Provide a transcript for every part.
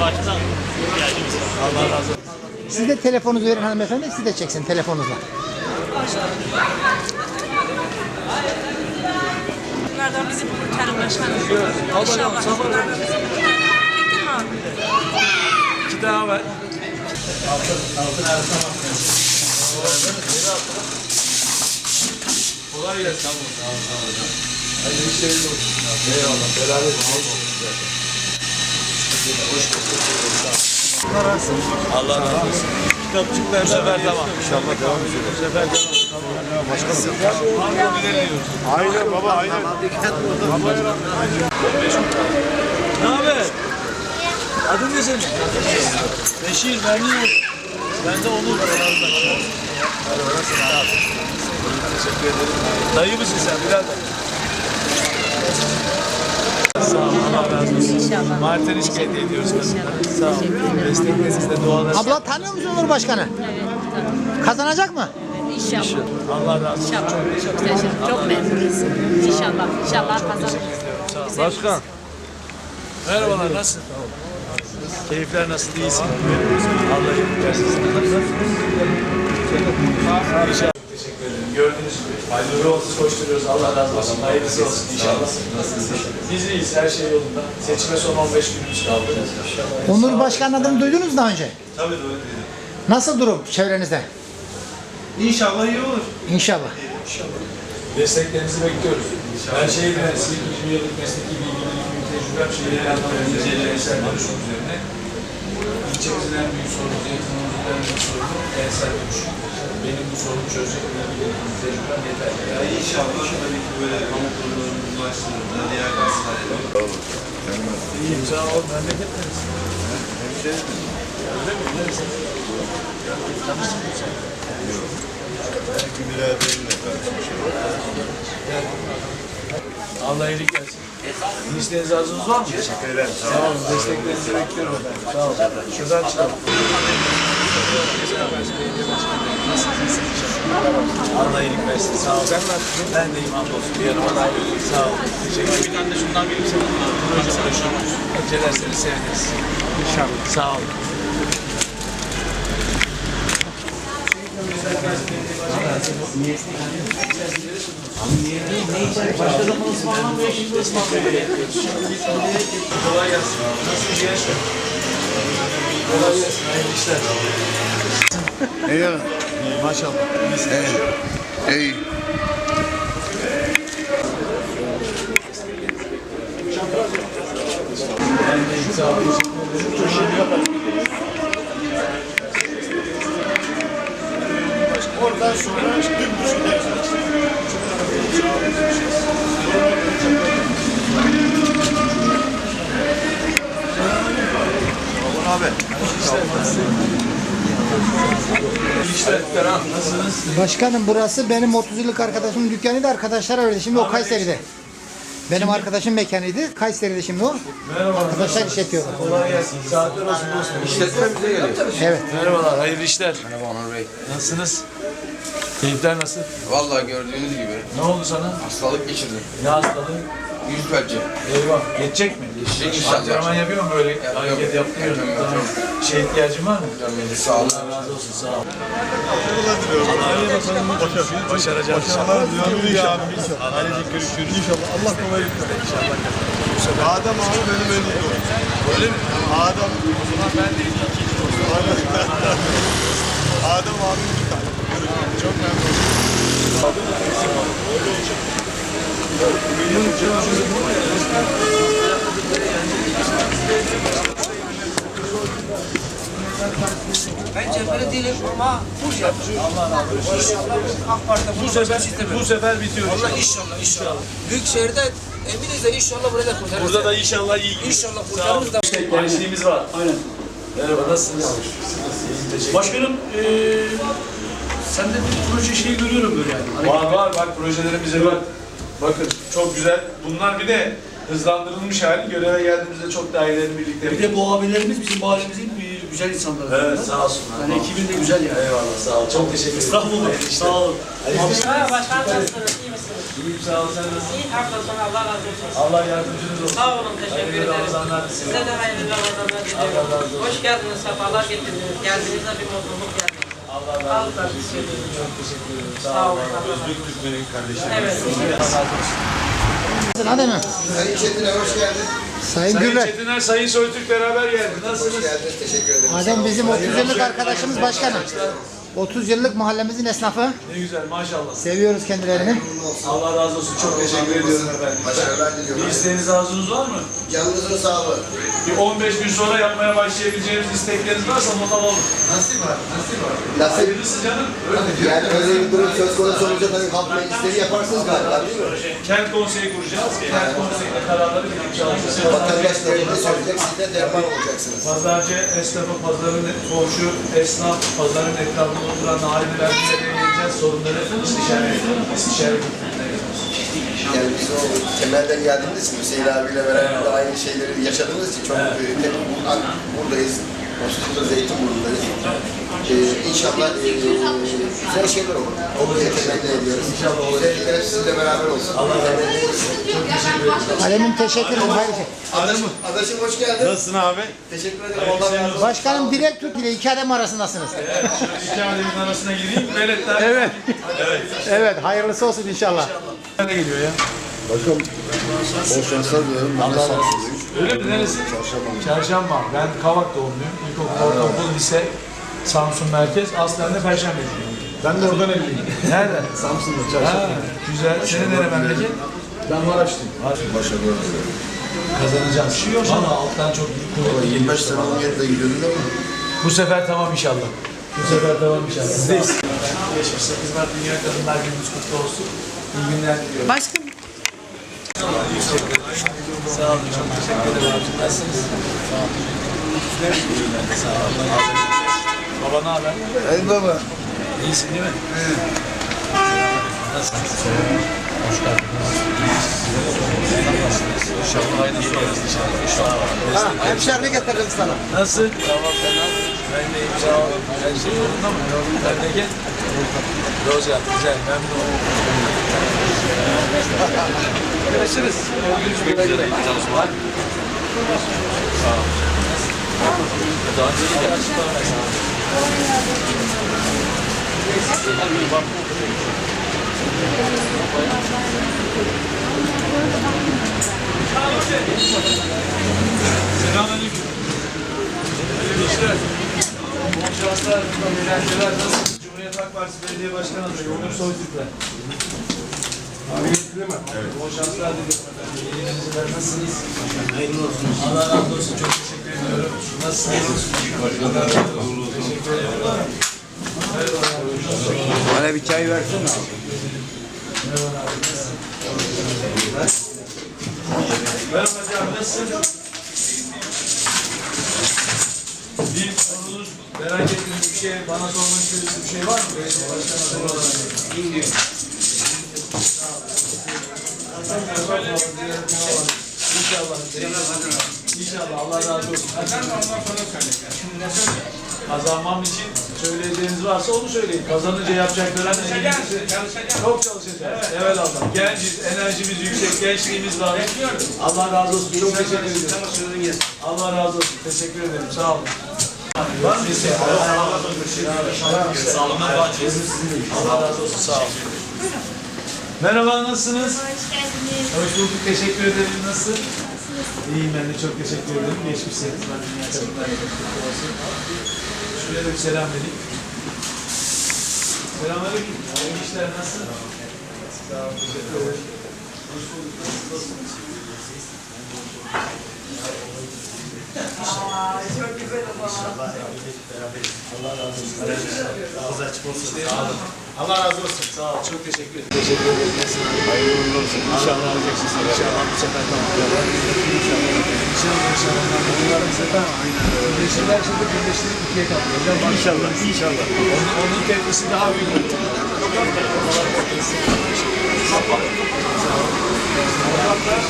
baştan olsun. Siz de telefonunuzu verin hanımefendi. Siz de çeksin telefonunuzla. Bunlardan bizim kurtarım başkanımız. İnşallah bunlardan bizim daha var. Kolay gelsin. Tamam, tamam, tamam. Hadi bir şey olsun. Eyvallah. Beraber Allah razı olsun. Kitapçıklar bu sefer tamam. İnşallah devam ediyor. Bu sefer tamam. Başkanım. Aynen baba aynen. Ne haber? Adın ne senin? Beşir, memnun oldum. Ben de Onur. Dayı mısın sen birader? Sağ ol, Allah razı olsun. İnşallah. Martin İşki hediye ediyoruz kadınlara. Sağ ol. Desteklerinizle dualarınızla. Abla tanıyor musun Cumhurbaşkanı? Kazanacak mı? İnşallah. Allah razı olsun. İnşallah. Çok teşekkür Çok memnunuz. İnşallah. İnşallah kazanırız. Güzel. Başkan. Merhabalar, nasılsın? Keyifler nasıl, iyisin? Allah iyilik versin. İnşallah. Gördüğünüz gibi hayırlı olsun koşturuyoruz. Allah razı olsun. Hayırlısı olsun inşallah. Nasılsınız? Biz iyiyiz. Her şey yolunda. Seçime son 15 günümüz kaldı. Onur Başkan adını duydunuz mu daha önce? Tabii doğru. Nasıl durum çevrenizde? İnşallah iyi olur. İnşallah. Desteklerinizi bekliyoruz. Her şeyi biliriz. 20 yıllık mesleki bilgili tecrübem anlamında eser dönüşüm üzerine. İlçemizin en büyük sorunu, zeytinimizin en büyük sorunu kentsel dönüşüm. Benim bu sorunu çözecek bilgi tecrübem yeter. Ya inşallah tabii ki böyle kamu kurumlarının ulaştırıldığı diğer gazeteler. İyiyim, sağ ol. Memleket neresi? Öyle mi? Neresi? Tanıştık mı sen? Belki biraderimle karşılaşıyor. Allah iyilik versin. İsteğiniz arzunuz var mı? Teşekkür ederim. Sağ olun. Desteklerinizi bekliyorum efendim. Sağ olun. Şuradan çıkalım. Allah iyilik versin. Sağ olun. Ben de imam olsun. Bir yanıma da ayrılayım. Sağ olun. Teşekkür ederim. Bir tane de şundan vereyim sana. Proje uğraşıyoruz. Önceler seni sevdiniz. İnşallah. Sağ olun. Başka zaman ısmarlanmıyor, şimdi ısmarlanmıyor. Kolay gelsin. Nasıl bir? Kolay gelsin, hayırlı işler. Eyvallah. Maşallah. Evet. İyi. Ben de sağ olun. Oradan sonra dümdüz gideriz. Abi. Ferhan, nasılsınız? Başkanım burası benim 30 yıllık arkadaşımın dükkanıydı. Arkadaşlar öyle. Şimdi o Kayseri'de. Benim arkadaşım mekanıydı. Kayseri'de şimdi o. Merhaba. Arkadaşlar işletiyorlar. Kolay gelsin. Saatler olsun dostum. İşletme bize geliyor. Evet. Merhabalar, hayırlı işler. Merhaba Onur Bey. Nasılsınız? Keyifler nasıl? Vallahi gördüğünüz gibi Ne oldu sana? hastalık geçirdim. Ne hastalığı? Yüz felci. Eyvah. Geçecek mi? Geçecek inşallah. Antrenman yapıyor mu böyle? Hareket yaptırıyor mu? Yapıyorum, Tamam. Şey ihtiyacın var mı? Sağ olun. Allah razı olsun. Sağ ol. Başaracağız. Başarılar diliyorum inşallah. Ailecek görüşürüz. İnşallah. Allah kolaylık versin. İnşallah. Adem abi benim en iyi dostum. Öyle mi? Adem. O zaman ben de iyi ikinci dostum. Adem abi bir tane. Çok memnun oldum. Ben cepheli değilim ama bu AK Parti'de Bu sefer, bu sefer bitiyor Allah inşallah. inşallah inşallah. Büyükşehir'de eminiz de inşallah buraya da kurtarırız. Burada da inşallah iyi gidiyor. İnşallah kurtarırız da. İşte gençliğimiz var. Aynen. Merhaba, nasılsınız? İyiyim, teşekkür Eee sende bir proje şeyi görüyorum böyle yani. Var var bak projelerimize bak. Bakın çok güzel. Bunlar bir de hızlandırılmış hali. Göreve geldiğimizde çok daha ileri birlikte. Bir de bu abilerimiz bizim mahallemizin güzel insanları. Evet sağ olsunlar. Yani ekibin de güzel yani. Eyvallah sağ ol. Çok teşekkür ederim. Estağfurullah. Sağ olun. Merhaba başkanım nasılsınız? İyi misiniz? İyiyim sağ ol sen nasılsın? İyi hamdolsun Allah razı olsun. Allah yardımcınız olsun. Sağ olun teşekkür Hayırlı ederim. Ramazanlar Size de hayırlı Ramazanlar Allah razı diliyorum. olsun. Hoş geldiniz, sefalar getirdiniz. Geldiğinizde bir mutluluk geldiniz. Allah razı olsun. kardeşim. Çok teşekkür ederim. Sağ Sağ olun. Özbek Türkmen'in kardeşleri. Evet. Hadi mi? Sayın Çetin'e hoş geldin. Sayın Sayın. Çetiner, Sayın Soytürk beraber geldi. Nasılsınız? Geldiniz, teşekkür ederim. Adem bizim 30 yıllık arkadaşımız başkanım. 30 yıllık mahallemizin esnafı. Ne güzel maşallah. Seviyoruz kendilerini. Allah razı olsun. Çok teşekkür ediyorum efendim. Başarılar diliyorum. Bir isteğiniz arzunuz var mı? Canınızın sağlığı. Bir 15 gün sonra yapmaya başlayabileceğimiz istekleriniz varsa not alalım. Nasip var, nasip var. Nasıl? Hayırlısı canım. Öyle Yani öyle bir durum söz konusu olunca tabii halk meclisleri yaparsınız galiba değil mi? Kent konseyi kuracağız. Kent konseyinde kararları birlikte alacağız. Vatandaşlarına söyleyecek, siz de derman olacaksınız. Pazarcı, esnafı, pazarın komşu, esnaf, pazarın etrafında oturan ailelerle ilgileneceğiz. Sorunları istişare, istişare. Yani biz o temelden geldiğimiz için Hüseyin abiyle beraber aynı şeyleri yaşadığımız için çok Evet. buradayız. Aslında Zeytinburnu'ndayız. Ee, inşallah e, güzel şeyler olur. Diye temenni ediyoruz. İnşallah olur. Güzellikler hep sizinle beraber olsun. Allah Alemin teşekkür ederim. Hayır. Adaşım, adaşım hoş geldin. Nasılsın abi? Teşekkür ederim. Allah razı olsun. Başkanım direkt tut ile iki adem arasındasınız. Evet, iki alemin arasına gireyim. Veletler. Evet. Evet hayırlısı olsun inşallah. Ne geliyor ya? Başkanım, bol şanslar diliyorum. Ben de Samsun'dayım. Öyle mi? Neresi? Çarşamba. Çarşamba. Ben Kavak doğumluyum. İlkokul, ortaokul, lise, Samsun Merkez. Aslen de Perşembeliyim. Ben de oradan evliyim. Nerede? Samsun'da, Ha, çarşamba. güzel. Senin nere memleket? Ben Maraşlıyım. Başarılar diliyorum. Kazanacağız. Valla alttan çok büyük kuvvetli 25 geliyor. sene Almanya'da gidiyordun ama Bu sefer tamam inşallah. Bu sefer tamam inşallah. Sizdeyiz. Geçmiş 8 Mart Dünya Kadınlar Günümüz kutlu olsun. İyi günler diliyorum. Başkanım. Sağ olun. Çok teşekkür ederim. Nasılsınız? Sağ olun. Ben. Sağ olun. Baba ne haber? Hey baba. İyisin değil mi? Nasılsın? Hoş geldiniz. İnşallah aynı sorarız inşallah. İnşallah. Hemşerini getirdim sana. Nasıl? Tamam nasılsın? Ben de iyiyim sağ ol. Her şey yolunda mı? Ben de gel. Yozgat güzel memnun oldum. Görüşürüz. Görüşmek üzere. Çalışmalar. Sağ ol. Daha önce de. Selamünaleyküm. Hayırlı işler. Bol şanslar, eğlenceler. Nasılsınız? Cumhuriyet Halk Partisi Belediye Başkanı adayı Onur Soytürk'le. Abi getirdim? Evet. Bol şanslar diliyorum eğlenceler. Nasılsınız? Hayırlı olsun. Allah razı olsun. Çok teşekkür ediyorum. Nasılsınız? Allah razı olsun. Teşekkür ederim. Bana bir çay versene. Merhaba hocam, nasılsın? Bir sorunuz, merak ettiğiniz bir şey, bana sormak istediğiniz bir şey var mı? Başkan adayı olarak. İnşallah. İnşallah. Allah razı olsun. Kazanmam için söyleyeceğiniz varsa onu söyleyin. Kazanınca yapacaklarını Çok çalışacağız. Evet Allah. Genciz, enerjimiz yüksek, gençliğimiz var. Allah razı olsun. Çok teşekkür ederim. Allah razı olsun. Teşekkür ederim. Sağ olun. Var mı isteğin? Sağ olun. Allah razı olsun. Sağ olun. Merhaba, nasılsınız? Hoş geldiniz. Hoş bulduk. Teşekkür ederim. Nasıl? İyiyim ben de çok teşekkür ederim. Geçmiş seneler dünya kadınlar kutlu olsun. Şuraya da bir selam vereyim. Selamünaleyküm. Hayırlı işler nasıl? Sağ olun. Teşekkür ederim. Hoş bulduk. Nasılsınız? Allah razı olsun. Ağzı açık olsun. Sağ olun. Allah razı olsun. Sağ ol. Çok teşekkür ederim. Teşekkür ederim. Hayırlı uğurlu olsun. İnşallah alacaksın. İnşallah bu sefer tamam. İnşallah. İnşallah. İnşallah. Bunlar bu sefer aynen. Birleşirler şimdi birleştirip ikiye katlayacağım. İnşallah. İnşallah. Onun, onun tepkisi daha büyük olur.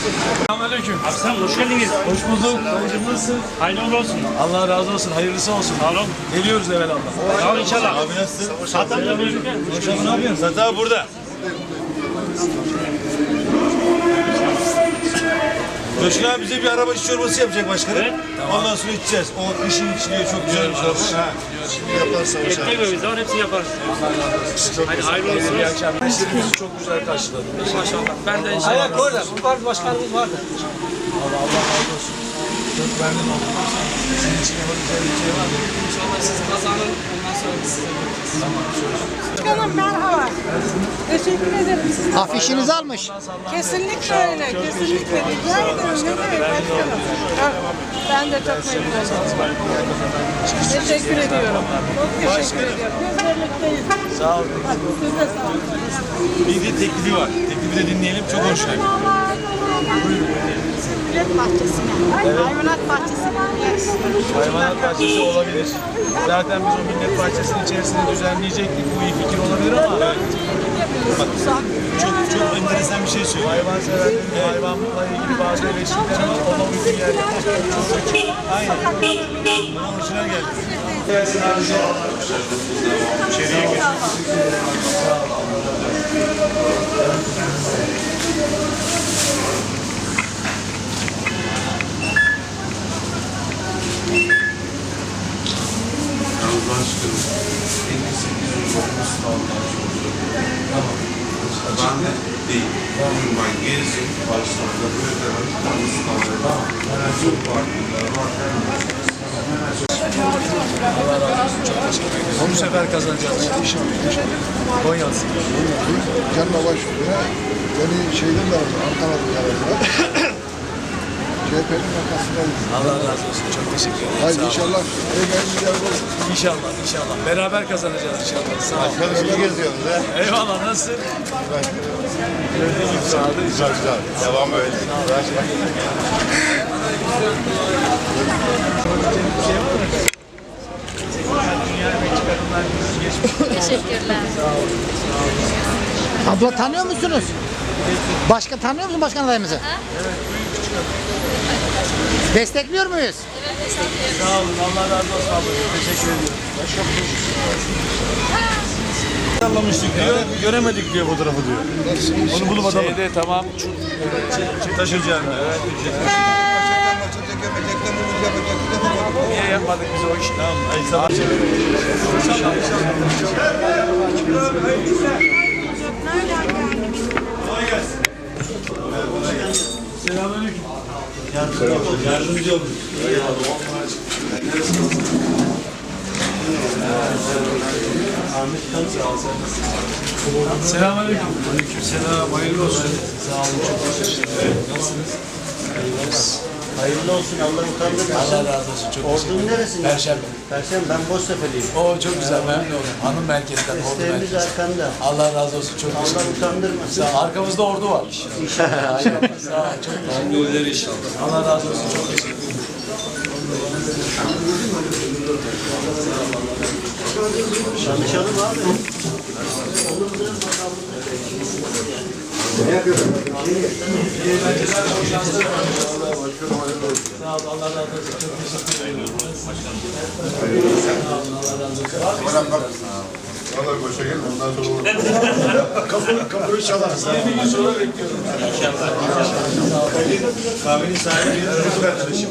Selamünaleyküm. Abi sen hoş geldiniz. Hoş bulduk. Dayıcım nasılsın? Hayırlı uğurlu olsun. Allah razı olsun. Hayırlısı olsun. Sağ olun. Geliyoruz evvelallah. Sağ olun inşallah. Abi nasılsın? Birlikte. Hocam ne yapıyorsun? Zata burada. Coşkun abi bize bir araba iç çorbası yapacak başkanım. Ondan sonra içeceğiz. O kışın içiliyor çok güzel bir çorba. Ha. Yaparsa o şey. Ekmeğimiz var hepsini yaparız. Hadi hayırlı olsun. İyi akşamlar. Gençlerimizi çok güzel karşıladınız. Maşallah. Ben de inşallah. Ayak orada. Bu parti başkanımız vardı. Allah Allah razı olsun. Çok memnun oldum. Senin için yapabileceğim bir şey var mı? İnşallah siz kazanın. Başkanım merhaba. Teşekkür ederim. Afişinizi almış. Kesinlikle öyle. Kesinlikle. Rica ederim. Ne demek başkanım. Ben de çok memnun oldum. Teşekkür ediyorum. Çok teşekkür ediyorum. Biz birlikteyiz. Sağ olun. Siz de sağ olun. Bir de teklifi var. Teklifi de dinleyelim. Çok hoşuna gitti. Millet bahçesine. Hayvanat bahçesine. Hayvanat bahçesi olabilir. Zaten biz o millet bahçesinin içerisinde düzenleyecektik. Bu iyi fikir olabilir ama çok çok enteresan bir şey söylüyor. Hayvan severlerin hayvanla ilgili bazı eleştirileri var. Ona uygun yerler. Çok çok. Aynen. Bana orijinal geldi. İçeriye gir. Allah'a şükür. 58 sınavdan Tamam. Ben de değil. Bugün ben gezdim. Başlarda böyle devam sınavda. Hemen çok partiler var. Bu sefer kazanacağız. İnşallah. Konya'sı. Canla baş üstüne beni şeyden de aldı. Ankara'da aradılar. CHP'nin arkasındayız. Allah razı olsun. Çok teşekkür ederim. Haydi Sağ olun. inşallah. Emeğimiz olsun. İnşallah, inşallah. Beraber kazanacağız inşallah. Sağ olun. Başkanım iyi geziyoruz ha. Eyvallah, nasılsın? Güzel güzel. Devam böyle. Teşekkürler. Abla tanıyor musunuz? Başka tanıyor musun başkan adayımızı? Destekliyor muyuz? Sağ olun. Allah razı olsun abla. Teşekkür ediyorum. Anlamıştık diyor. Göremedik diyor fotoğrafı diyor. Onu bulup atalım. Şeyde tamam. Taşıyacağım. Evet. Niye yapmadık biz o işi? Tamam. Ay, Kolay gelsin. Selamünaleyküm. Yardımcı olun. Selamünaleyküm. Aleykümselam. Hayırlı olsun. Sağ olun. Çok teşekkür ederim. Nasılsınız? Olsun. Hayırlı olsun Allah utandırmasın. Allah razı olsun. Çok teşekkür Ordunun ederim. neresinden? Perşembe. Perşembe ben Boztepe'liyim. Oo çok güzel. Memnun oldum. Hanım merkezden. Ordu arkanda. Allah razı olsun. Çok teşekkür Allah ederim. utandırmasın. Sağ ol. Arkamızda ordu var. İnşallah. Sağ ol. Çok teşekkür ederim. inşallah. Allah razı olsun. Çok teşekkür ederim. Çalışalım abi. Sağ ol. Allah razı olsun. Çok teşekkür ederim. Bana bak. Valla koşa gel ondan sonra olur. Kapı, kapıyı çalarız. 20 gün sonra bekliyorum. Kahvenin sahibi benim kız arkadaşım.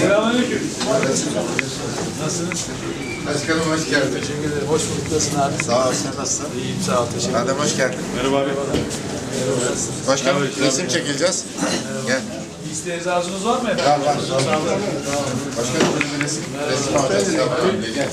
Selamünaleyküm. Nasılsınız? Başkanım hoş geldin. Teşekkür ederim. Hoş bulduk. Nasılsın abi? Sağ ol sen nasılsın? İyiyim sağ ol. Teşekkür ederim. Adem hoş geldin. Merhaba abi. Başkanım resim çekileceğiz. Gel. İsteğiniz arzunuz var mı efendim? Gel var. Başkanım bir resim, resim alacağız. Gel.